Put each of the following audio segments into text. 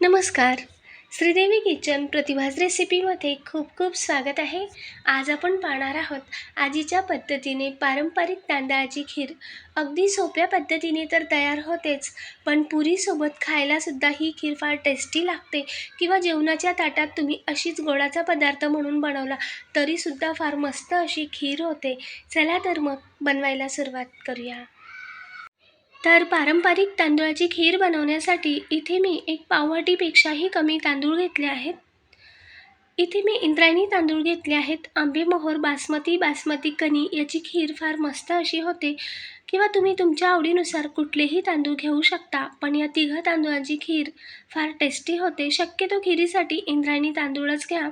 नमस्कार. श्रीदेवी किचन प्रतिभाज रेसिपीमध्ये खूप खूप स्वागत आहे. आज आपण पाहणार आहोत आजीच्या पद्धतीने पारंपरिक तांदळाची खीर. अगदी सोप्या पद्धतीने तर तयार होतेच पण पुरीसोबत खायलासुद्धा ही खीर फार टेस्टी लागते किंवा जेवणाच्या ताटात तुम्ही अशीच गोडाचा पदार्थ म्हणून बनवला तरीसुद्धा फार मस्त अशी खीर होते. चला तर मग बनवायला सुरुवात करूया. तर पारंपरिक तांदूळाची खीर बनवण्यासाठी इथे मी एक पाववाटीपेक्षाही कमी तांदूळ घेतले आहेत. इथे मी इंद्रायणी तांदूळ घेतले आहेत. आंबेमोहोर बासमती बासमती कणी याची खीर फार मस्त अशी होते. किंवा तुम्ही तुमच्या आवडीनुसार कुठलेही तांदूळ घेऊ शकता पण या तिघं तांदूळाची खीर फार टेस्टी होते. शक्यतो खिरीसाठी इंद्रायणी तांदूळच घ्या.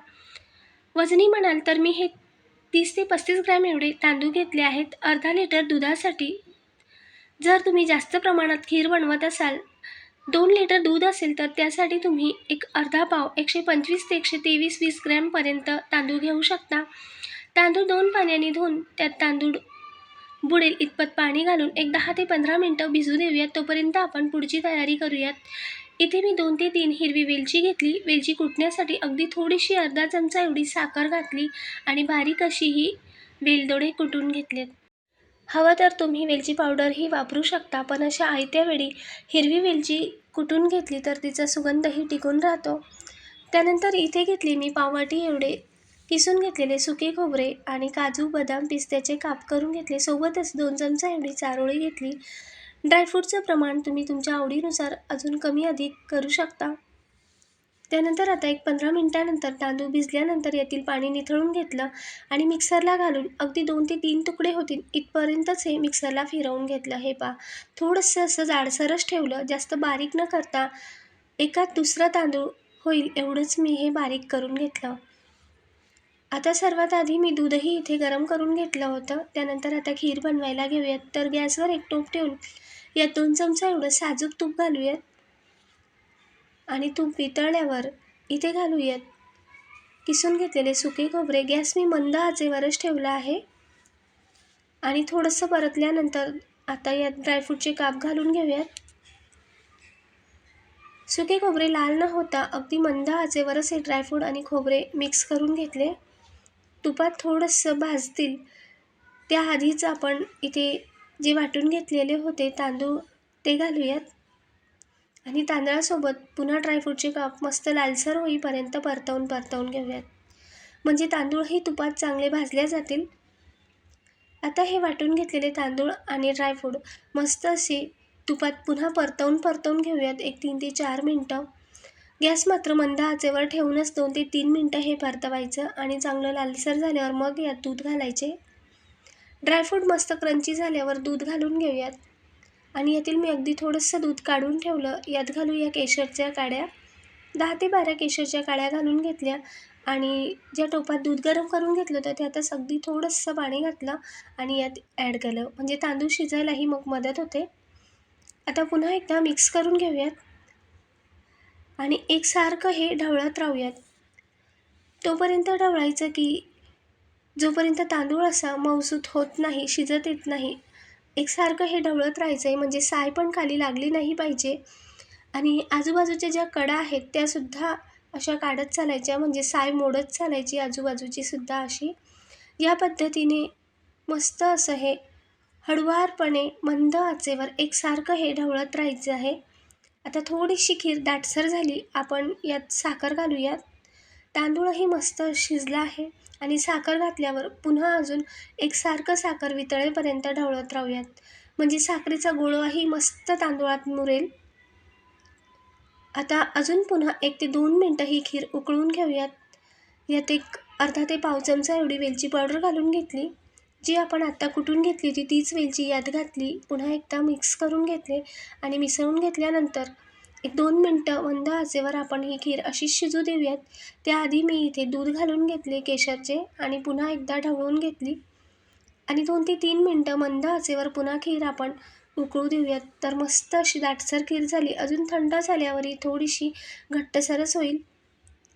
वजनी म्हणाल तर मी हे तीस ते पस्तीस ग्रॅम एवढे तांदूळ घेतले आहेत. अर्धा लिटर दुधासाठी जर तुम्ही जास्त प्रमाणात खीर बनवत असाल दोन लिटर दूध असेल तर त्यासाठी तुम्ही एक अर्धा पाव एकशे पंचवीस ते एकशे तेवीस वीस ग्रॅमपर्यंत तांदूळ घेऊ शकता. तांदूळ दोन पाण्याने धुवून त्यात तांदूळ बुडेल इतपत पाणी घालून एक दहा ते पंधरा मिनटं भिजू देऊयात. तोपर्यंत आपण पुढची तयारी करूयात. इथे मी दोन ते तीन हिरवी वेलची घेतली. वेलची कुटण्यासाठी अगदी थोडीशी अर्धा चमचा एवढी साखर घातली आणि बारीक अशी ही वेलदोडे कुटून घेतलेत. हवं तर तुम्ही वेलची पावडरही वापरू शकता पण अशा आयत्या वेळी हिरवी वेलची कुटून घेतली तर तिचा सुगंधही टिकून राहतो. त्यानंतर इथे घेतली मी पाववाटी एवढे किसून घेतलेले सुके खोबरे आणि काजू बदाम पिस्त्याचे काप करून घेतले. सोबतच दोन चमचा एवढी चारोळी घेतली. ड्रायफ्रूटचं प्रमाण तुम्ही तुमच्या आवडीनुसार अजून कमी अधिक करू शकता. त्यानंतर आता एक पंधरा मिनटानंतर तांदूळ भिजल्यानंतर यातील पाणी निथळून घेतलं आणि मिक्सरला घालून अगदी दोन ते तीन तुकडे होतील इथपर्यंतच हे मिक्सरला फिरवून घेतलं. हे पा थोडंसं असं जाडसरच ठेवलं जास्त बारीक न करता एकात दुसरा तांदूळ होईल एवढंच मी हे बारीक करून घेतलं. आता सर्वात आधी मी दूधही इथे गरम करून घेतलं होतं. त्यानंतर आता खीर बनवायला घेऊयात. तर गॅसवर एक टोप ठेवून यात दोन चमचा एवढं साजूक तूप घालूयात. आणि तूप वितळल्यावर इथे घालूयात. किसून घेतलेले सुके खोबरे गॅस मी मंद आचेवरच ठेवला आहे. आणि थोडंसं परतल्यानंतर आता यात ड्रायफ्रूटचे काप घालून घेऊयात. सुके खोबरे लाल न होता अगदी मंद आचेवरच हे ड्रायफ्रूट आणि खोबरे मिक्स करून घेतले. तुपात थोडंसं भाजतील. त्याआधीच आपण इथे जे वाटून घेतलेले होते तांदूळ ते घालूयात. आणि तांदळासोबत पुन्हा ड्रायफ्रूटचे काप मस्त लालसर होईपर्यंत परतवून परतवून घेऊयात. म्हणजे तांदूळही तुपात चांगले भाजले जातील. आता हे वाटून घेतलेले तांदूळ आणि ड्रायफ्रूट मस्त असे तुपात पुन्हा परतवून परतवून घेऊयात. एक तीन ते चार मिनटं. गॅस मात्र मंद आचेवर ठेवूनच दोन ते तीन मिनटं हे परतवायचं आणि चांगलं लालसर झाल्यावर मग यात दूध घालायचे. ड्रायफ्रूट मस्त क्रंची झाल्यावर दूध घालून घेऊयात. आणि यातील मी अगदी थोडंसं दूध काढून ठेवलं. यात घालू या केशरच्या काड्या. दहा ते बारा केशरच्या काड्या घालून घेतल्या आणि ज्या टोपात दूध गरम करून घेतलं होतं त्यातच अगदी थोडंसं पाणी घातलं आणि यात ॲड केलं. म्हणजे तांदूळ शिजायलाही मग मदत होते. आता पुन्हा एकदा मिक्स करून घेऊयात. आणि एकसारखं हे ढवळत राहूयात. तोपर्यंत ढवळायचं की जोपर्यंत तांदूळ असा मौसूत होत नाही शिजत येत नाही एकसारखं हे ढवळत राहायचं आहे म्हणजे साय पण खाली लागली नाही पाहिजे. आणि आजूबाजूच्या ज्या कडा आहेत त्यासुद्धा अशा काढत चालायच्या. म्हणजे साय मोडत चालायची आजूबाजूची सुद्धा अशी. या पद्धतीने मस्त असं हे हळुवारपणे मंद आचेवर एकसारखं हे ढवळत राहायचं आहे. आता थोडीशी खीर दाटसर झाली. आपण यात साखर घालूयात. तांदूळही मस्त शिजला आहे आणि साखर घातल्यावर पुन्हा अजून एकसारखं साखर वितळेपर्यंत ढवळत राहूयात. म्हणजे साखरेचा गोळवाही मस्त तांदूळात मुरेल. आता अजून पुन्हा एक ते दोन मिनटं ही खीर उकळून घेऊयात. यात एक अर्धा ते पाव चमचा एवढी वेलची पावडर घालून घेतली. जी आपण आत्ता कुटून घेतली होती तीच वेलची यात घातली. पुन्हा एकदा मिक्स करून घेतले आणि मिसळून घेतल्यानंतर एक दोन मिनटं मंद आचेवर आपण ही खीर अशीच शिजू देऊयात. त्याआधी मी इथे दूध घालून घेतले केशरचे आणि पुन्हा एकदा ढवळून घेतली. आणि दोन ते तीन मिनटं मंद आचेवर पुन्हा खीर आपण उकळू देऊयात. तर मस्त अशी दाटसर खीर झाली. अजून थंड झाल्यावरही थोडीशी घट्टसरच होईल.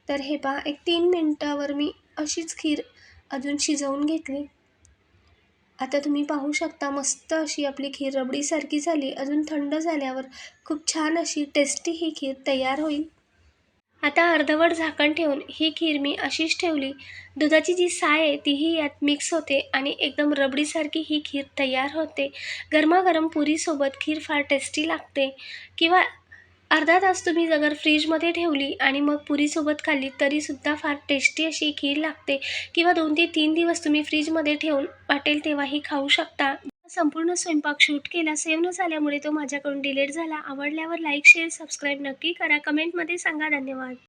तर हे पहा एक तीन मिनटावर मी अशीच खीर अजून शिजवून घेतली. आता तुम्ही पाहू शकता मस्त अशी आपली खीर रबडीसारखी झाली. अजून थंड झाल्यावर खूप छान अशी टेस्टी ही खीर तयार होईल. आता अर्धवट झाकण ठेवून ही खीर मी अशीच ठेवली. दुधाची जी साय आहे तीही यात मिक्स होते आणि एकदम रबडीसारखी ही खीर तयार होते. गरमागरम पुरीसोबत खीर फार टेस्टी लागते. किंवा अर्धा तास तुम्ही अगर फ्रीजमध्ये ठेवली आणि मग पुरीसोबत खाल्ली तरीसुद्धा फार टेस्टी अशी खीर लागते. किंवा दोन ते तीन दिवस तुम्ही फ्रीजमध्ये ठेवून वाटेल तेव्हाही खाऊ शकता. संपूर्ण स्वयंपाक शूट केला सेव्ह न झाल्यामुळे तो माझ्याकडून डिलीट झाला. आवडल्यावर लाईक शेअर सबस्क्राईब नक्की करा. कमेंटमध्ये सांगा. धन्यवाद.